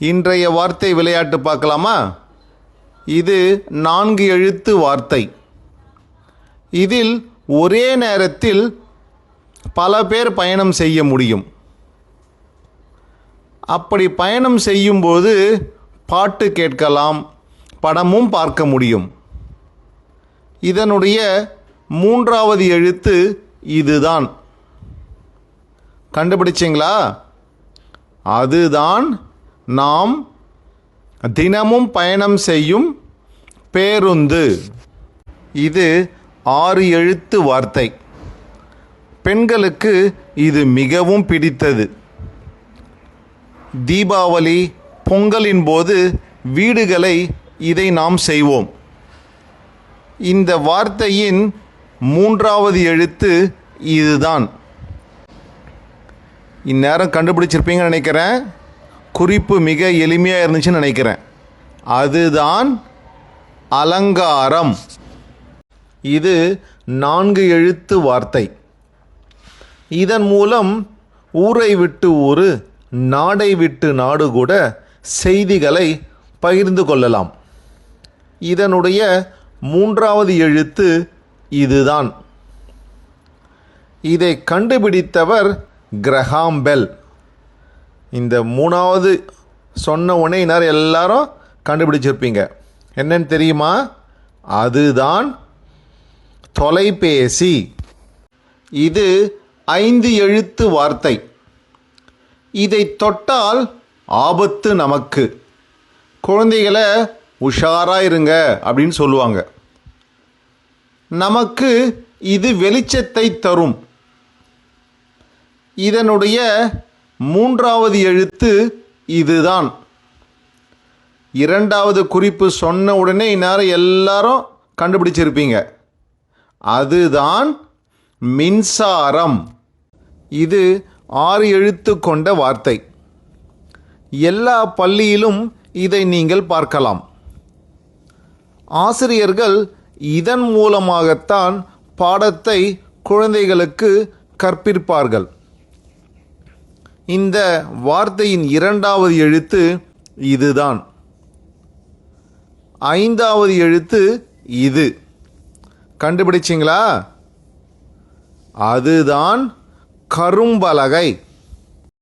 இன்றைய வார்த்தை விளையாட்டு பார்க்கலாமா? இது நான்கு எழுத்து வார்த்தை. இதில் ஒரே நேரத்தில் பல பேர் பயணம் செய்ய முடியும். அப்படி பயணம் செய்யும்போது பாட்டு கேட்கலாம் படமும் பார்க்க முடியும். இதனுடைய மூன்றாவது எழுத்து இதுதான். கண்டுபிடிச்சிங்களா? அதுதான் நாம் தினமும் பயணம் செய்யும் பேருந்து. இது ஆறு எழுத்து வார்த்தை. பெண்களுக்கு இது மிகவும் பிடித்தது. தீபாவளி பொங்கலின் போது வீடுகளை இதை நாம் செய்வோம். இந்த வார்த்தையின் மூன்றாவது எழுத்து இதுதான். இந்நேரம் கண்டுபிடிச்சிருப்பீங்கன்னு நினைக்கிறேன். குறிப்பு மிக எளிமையாக இருந்துச்சுன்னு நினைக்கிறேன். அதுதான் அலங்காரம். இது நான்கு எழுத்து வார்த்தை. இதன் மூலம் ஊரை விட்டு ஊரு நாடை விட்டு நாடு கூட செய்திகளை பகிர்ந்து கொள்ளலாம். இதனுடைய மூன்றாவது எழுத்து இதுதான். இதை கண்டுபிடித்தவர் கிரஹாம் பெல் இந்த மூணாவது சொன்ன உடனே இந்நேரம் எல்லாரும் கண்டுபிடிச்சிருப்பீங்க. என்னன்னு தெரியுமா? அதுதான் தொலைபேசி. இது ஐந்து எழுத்து வார்த்தை. இதை தொட்டால் ஆபத்து நமக்கு. குழந்தைகளை உஷாராக இருங்க அப்படின்னு சொல்லுவாங்க. நமக்கு இது வெளிச்சத்தை தரும். இதனுடைய மூன்றாவது எழுத்து இதுதான். இரண்டாவது குறிப்பு சொன்ன உடனே இந்நேரம் எல்லாரும் கண்டுபிடிச்சிருப்பீங்க. அதுதான் மின்சாரம். இது ஆறு எழுத்து கொண்ட வார்த்தை. எல்லா பள்ளியிலும் இதை நீங்கள் பார்க்கலாம். ஆசிரியர்கள் இதன் மூலமாகத்தான் பாடத்தை குழந்தைகளுக்கு கற்பிப்பார்கள். இந்த வார்த்தையின் இரண்டாவது எழுத்து இதுதான். ஐந்தாவது எழுத்து இது. கண்டுபிடிச்சிங்களா? அதுதான் கரும்பலகை.